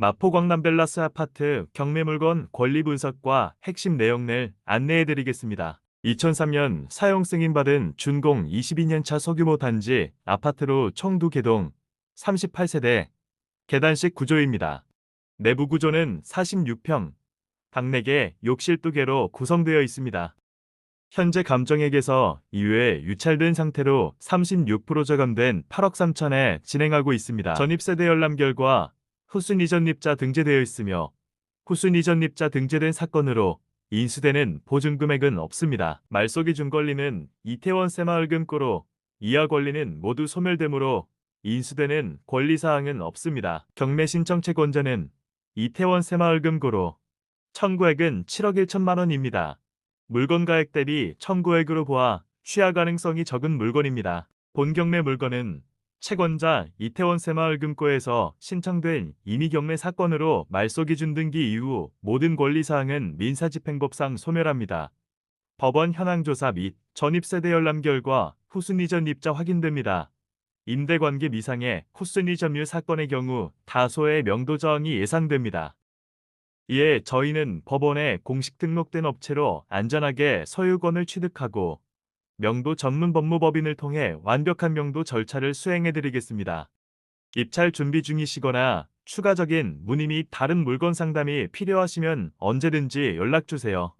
마포 광남벨라스 아파트 경매 물건 권리 분석과 핵심 내용을 안내해 드리겠습니다. 2003년 사용 승인받은 준공 22년차 소규모 단지 아파트로 총두 개동 38세대 계단식 구조입니다. 내부 구조는 46평, 방 4개, 욕실 2개로 구성되어 있습니다. 현재 감정액에서 이외에 유찰된 상태로 36% 저감된 8억 3천에 진행하고 있습니다. 전입세대 열람 결과 후순위 전입자 등재되어 있으며 후순위 전입자 등재된 사건으로 인수되는 보증금액은 없습니다. 말소기 준권리는 이태원 새마을금고로 이하 권리는 모두 소멸되므로 인수되는 권리사항은 없습니다. 경매 신청 채권자는 이태원 새마을금고로 청구액은 7억 1천만 원입니다. 물건 가액 대비 청구액으로 보아 취하 가능성이 적은 물건입니다. 본 경매 물건은 채권자 이태원 새마을금고에서 신청된 임의경매 사건으로 말소 기준 등기 이후 모든 권리사항은 민사집행법상 소멸합니다. 법원 현황조사 및 전입세대 열람 결과 후순위 전입자 확인됩니다. 임대관계 미상의 후순위 점유 사건의 경우 다소의 명도 저항이 예상됩니다. 이에 저희는 법원에 공식 등록된 업체로 안전하게 소유권을 취득하고 명도 전문 법무법인을 통해 완벽한 명도 절차를 수행해 드리겠습니다. 입찰 준비 중이시거나 추가적인 문의 및 다른 물건 상담이 필요하시면 언제든지 연락 주세요.